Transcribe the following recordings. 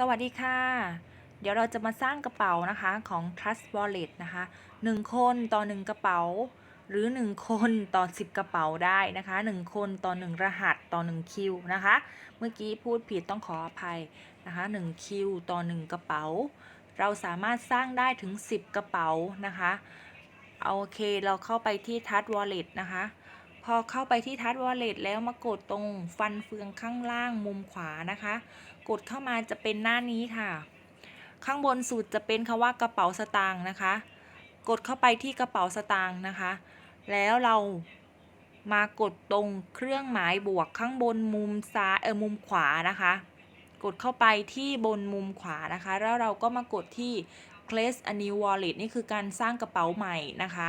สวัสดีค่ะ เดี๋ยวเราจะมาสร้างกระเป๋านะคะของ Trust Wallet นะคะ1คนต่อ 1 กระเป๋า หรือ 1 คนต่อ 10 กระเป๋าได้นะคะ 1 คนต่อ 1 รหัสต่อ 1 คิวนะคะ เมื่อกี้พูดผิดต้องขออภัยนะคะ1คิวต่อ 1 กระเป๋า เราสามารถสร้างได้ถึง 10 กระเป๋านะคะ โอเคเราเข้าไปที่ Trust Wallet นะคะ อเข้าไปที่ทัชวอลเล็ตแล้วมากดตรงฟันเฟืองข้างล่างมุมขวานะคะ กดเข้ามาจะเป็นหน้านี้ค่ะ ข้างบนสุดจะเป็นคำว่ากระเป๋าสตางค์นะคะ กดเข้าไปที่กระเป๋าสตางค์นะคะ แล้วเรามากดตรงเครื่องหมายบวกข้างบนมุมซ้ายเออมุมขวานะคะ กดเข้าไปที่บนมุมขวานะคะ แล้วเราก็มากดที่ Place a new wallet นี่คือการสร้างกระเป๋าใหม่นะคะ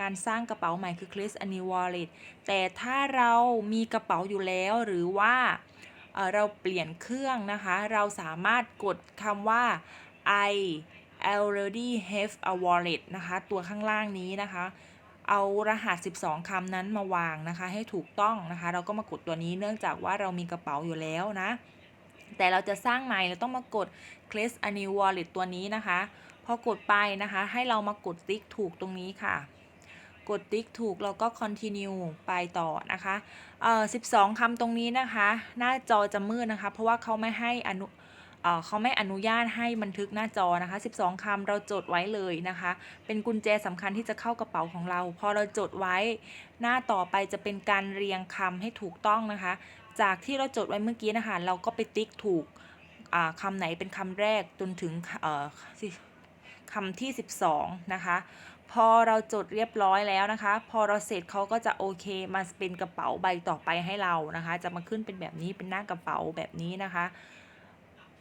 การสร้างกระเป๋าใหม่คือ Place a new wallet แต่ถ้าเรามีกระเป๋าอยู่แล้วหรือว่าเอ่อเราเปลี่ยนเครื่องนะคะ เราสามารถกดคำว่า I already have a wallet นะคะ ตัวข้างล่างนี้นะคะ เอารหัส 12คำนั้นมาวางนะคะ ให้ถูกต้องนะคะ เราก็มากดตัวนี้เนื่องจากว่าเรามีกระเป๋าอยู่แล้วนะ แต่เราจะสร้างใหม่เราต้องมากด Create a new wallet ตัวนี้นะคะ พอกดไปนะคะ ให้เรามากดติ๊กถูกตรงนี้ค่ะ กดติ๊กถูกเราก็ continue ไปต่อนะคะเอ่อ12คำตรงนี้นะคะ หน้าจอจะมืดนะคะ เพราะว่าเขาไม่ให้อนุเออเขาไม่อนุญาตให้บันทึกหน้าจอนะคะ 12คำเราจดไว้เลยนะคะ เป็นกุญแจสำคัญที่จะเข้ากระเป๋าของเรา พอเราจดไว้หน้าต่อไปจะเป็นการเรียงคำให้ถูกต้องนะคะ จากที่เราจดไว้เมื่อกี้นะคะ เราก็ไปติ๊กถูกอ่าคำไหนเป็นคำแรกจนถึงเออสิ คำที่ 12 นะคะ พอเราจดเรียบร้อยแล้วนะคะ พอเราเสร็จเขาก็จะโอเคมาเป็นกระเป๋าใบต่อไปให้เรานะคะ จะมาขึ้นเป็นแบบนี้เป็นหน้ากระเป๋าแบบนี้นะคะ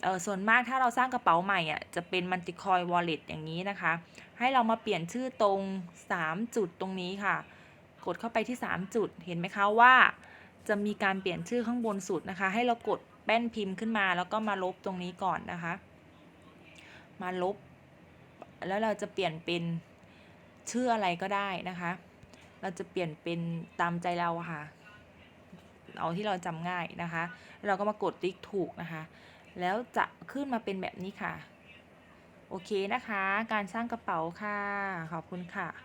เออส่วนมากถ้าเราสร้างกระเป๋าใหม่อะจะเป็นมันติคอยวอลเล็ตอย่างนี้นะคะ ให้เรามาเปลี่ยนชื่อตรง 3 จุดตรงนี้ค่ะ กดเข้าไปที่ 3 จุดเห็นไหมคะว่า จะมีการเปลี่ยนชื่อข้างบนสุดนะคะ ให้เรากดแป้นพิมพ์ขึ้นมาแล้วก็มาลบตรงนี้ก่อนนะคะ มาลบ แล้วเราจะเปลี่ยนเป็นชื่ออะไรก็ได้นะคะ เราจะเปลี่ยนเป็นตามใจเราค่ะ เอาที่เราจำง่ายนะคะ เราก็มากดติ๊กถูกนะคะ แล้วจะขึ้นมาเป็นแบบนี้ค่ะ โอเคนะคะ การสร้างกระเป๋าค่ะ ขอบคุณค่ะ